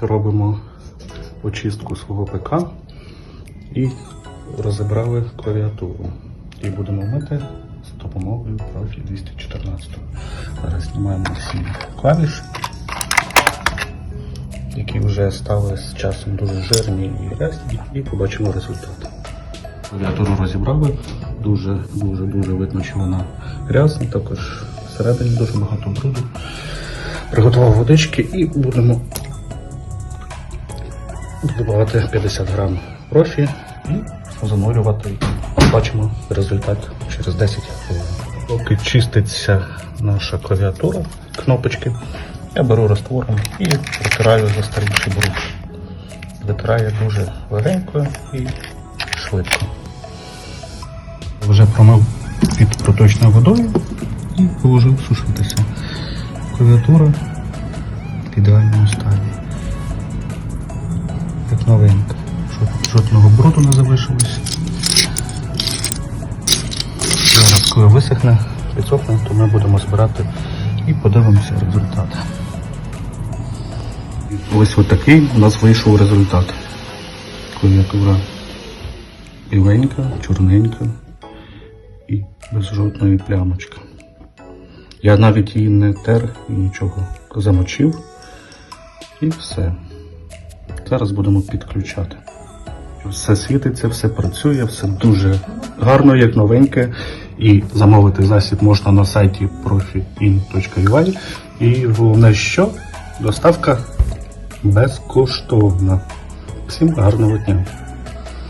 Робимо очистку свого ПК і розібрали клавіатуру. І будемо мити з допомогою профі 214. Зараз знімаємо всі клавіші, які вже стали з часом дуже жирні і грязні, і побачимо результат. Клавіатуру розібрали, дуже дуже дуже видно, що вона грязна, також всередині дуже багато бруду. Приготував водички і будемо додавати 50 грам профі і занурювати. Бачимо результат через 10 хвилин. Поки чиститься наша клавіатура, кнопочки, я беру раствором і протираю застарівший бруд. Витираю дуже легенько і швидко. Вже промив під проточною водою і положив сушитися. Клавіатура в ідеальному стані. Новенька. Жод- Жодного бруду не залишилось. Зараз, коли висохне, підсохне, то ми будемо збирати і подивимося результат. Ось отакий у нас вийшов результат. Клавіатура біленька, чорненька і без жодної плямочки. Я навіть її не тер і нічого. Замочив і все. Зараз будемо підключати. Все світиться, все працює, все дуже гарно, як новеньке. І замовити засіб можна на сайті profi.in.ua. І головне, що доставка безкоштовна. Всім гарного дня!